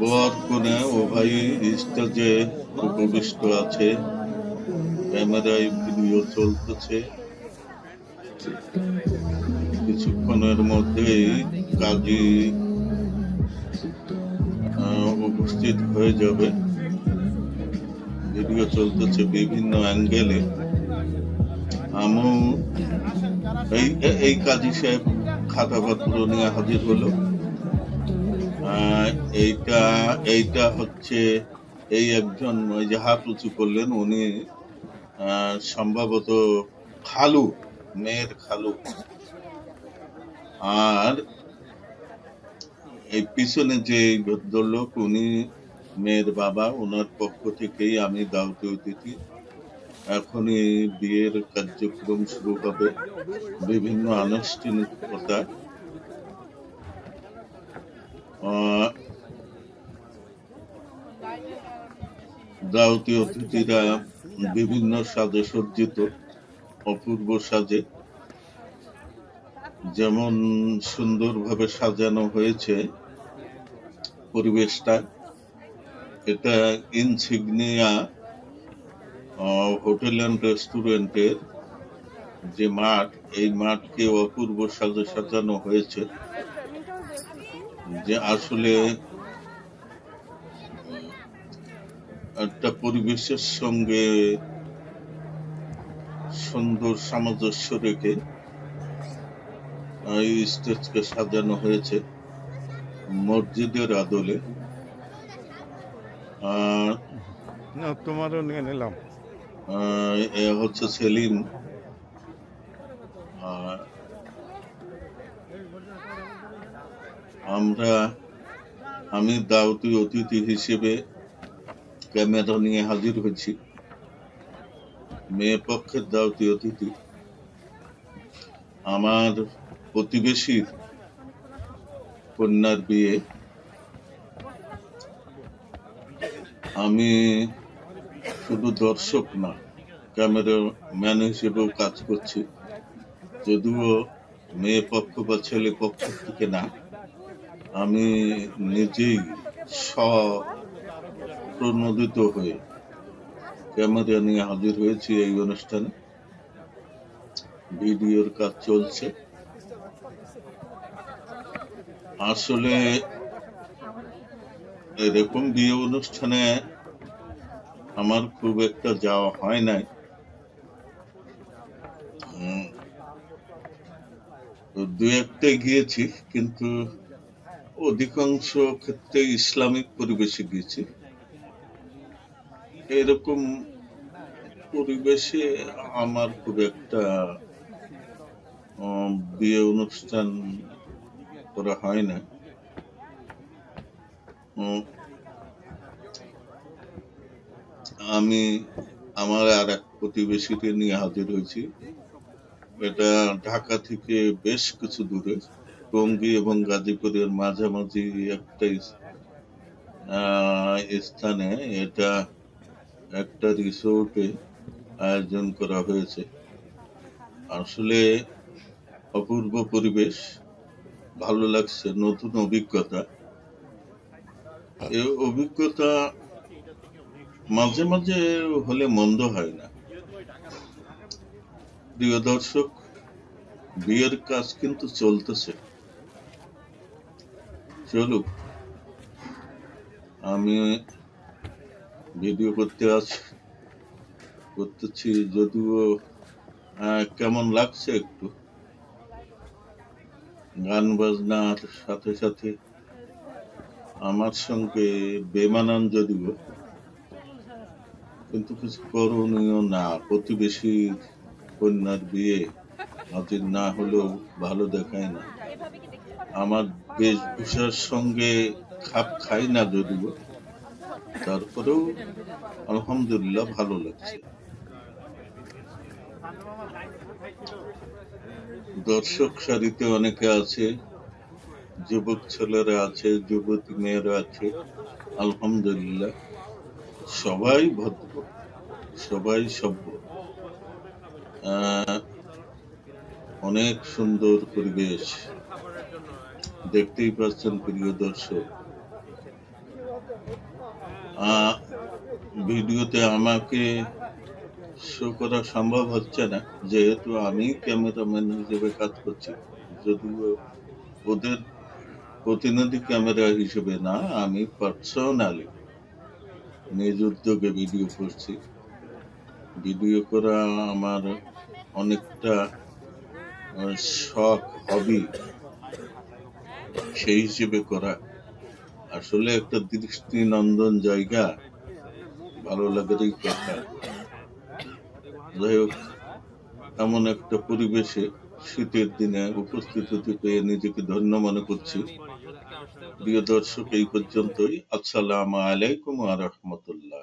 বর কোনে উভয় স্টেজে উপবিষ্ট আছে, ক্যামেরায় ভিডিও চলতেছে। কিছুক্ষণের মধ্যেই কাজী উপস্থিত হয়ে যাবে। ভিডিও চলতেছে বিভিন্ন অ্যাঙ্গেলে। আমু এই এই কাজী সাহেব খাতাপত্র নিয়ে হাজির হলো। এইটা এইটা হচ্ছে এই একজন যে উঁচু করলেন, উনি সম্ভবত খালু, মেয়ের খালু। আর এই পিছনে যে ভদ্রলোক, উনি মেয়ের বাবা ওনার পক্ষ থেকেই আমি দাওতে অতিথি এখনই বিয়ের কার্যক্রম শুরু হবে। বিভিন্ন আনুষ্ঠানিকতা। দাওতি অতিথিরা বিভিন্ন সাজে সজ্জিত, অপূর্ব সাজে। যেমন সুন্দরভাবে সাজানো হয়েছে পরিবেশটা। এটা ইনসিগনিয়া হোটেল অ্যান্ড রেস্টুরেন্টের যে মাঠ, এই মাঠকে অপূর্ব সাজে সাজানো হয়েছে। যে আসলে একটা পরিবেশের সঙ্গে সুন্দর সামঞ্জস্য রেখে এই স্টেজকে সাজানো হয়েছে মসজিদের আদলে। তোমারও নিয়ে নিলাম। হচ্ছে সেলিম। আমরা আমি দাওতি অতিথি হিসেবে ক্যামেরা নিয়ে হাজির হয়েছি। মেয়ে পক্ষের দাওতি অতিথি। আমার প্রতিবেশীর কন্যার বিয়ে। আমি শুধু দর্শক না ক্যামেরা ম্যান হিসেবেও কাজ করছি। যদিও মেয়ে পক্ষ বা ছেলে পক্ষ থেকে না। আমি নিজেই স্বপ্রণোদিত হয়ে ক্যামেরা নিয়ে হাজির হয়েছি এই অনুষ্ঠানে। ভিডিওর কাজ চলছে। আসলে এরকম বিয়ে অনুষ্ঠানে আমার খুব একটা যাওয়া হয় নাই। দু একটা গিয়েছি, কিন্তু অধিকাংশ ক্ষেত্রে ইসলামিক পরিবেশে গিয়েছি। এরকম পরিবেশে আমার খুব একটা বিয়ে অনুষ্ঠান করা হয় না। আমি আমার আর এক প্রতিবেশীকে নিয়ে হাজির হয়েছি। এটা ঢাকা থেকে বেশ কিছু দূরে। টঙ্গী এবং গাজীপুরের মাঝামাঝি একটা স্থানে এটা একটা রিসোর্টে আয়োজন করা হয়েছে। আসলে অপূর্ব পরিবেশ, ভালো লাগছে, নতুন অভিজ্ঞতা। এই অভিজ্ঞতা মাঝে মাঝে হলে মন্দ হয় না। প্রিয় দর্শক, বিয়ের কাজ কিন্তু চলতেছে। চলুক আমি ভিডিও করতে আছি করতেছি, যদিও কেমন লাগছে একটু? গান বাজনার সাথে সাথে আমার সঙ্গে বেমানান যদিও, কিন্তু কিছু করণীয় না। প্রতিবেশী কন্যার বিয়ে। হাজির না হলেও ভালো দেখায় না। আমার বেশভূষার সঙ্গে খাপ খাই না যদিও, তারপরেও আলহামদুলিল্লাহ ভালো লাগছে। দর্শক সারিতে অনেকে আছে, যুবক ছেলেরা আছে, যুবতী মেয়েরা আছে, আলহামদুলিল্লাহ, সবাই ভদ্র, সবাই সভ্য। অনেক সুন্দর পরিবেশ। দেখতেই পাচ্ছেন প্রিয় দর্শক। ভিডিওতে আমাকে শো করা সম্ভব হচ্ছে না, যেহেতু আমি ক্যামেরাম্যান হিসেবে কাজ করছি। যদিও ওদের প্রতিনিধি ক্যামেরা হিসেবে না, আমি পার্সোনালি নিজ উদ্যোগে ভিডিও করছি। ভিডিও করা আমার অনেকটা শখ হবি সেই হিসেবে করা। আসলে একটা দৃষ্টিনন্দন জায়গা, ভালো লাগারই কথা। যাই হোক এমন একটা পরিবেশে শীতের দিনে উপস্থিত হতে পেয়ে নিজেকে ধন্য মনে করছি। প্রিয় দর্শক, এই পর্যন্তই। আসসালামু আলাইকুম আ রহমতুল্লাহ।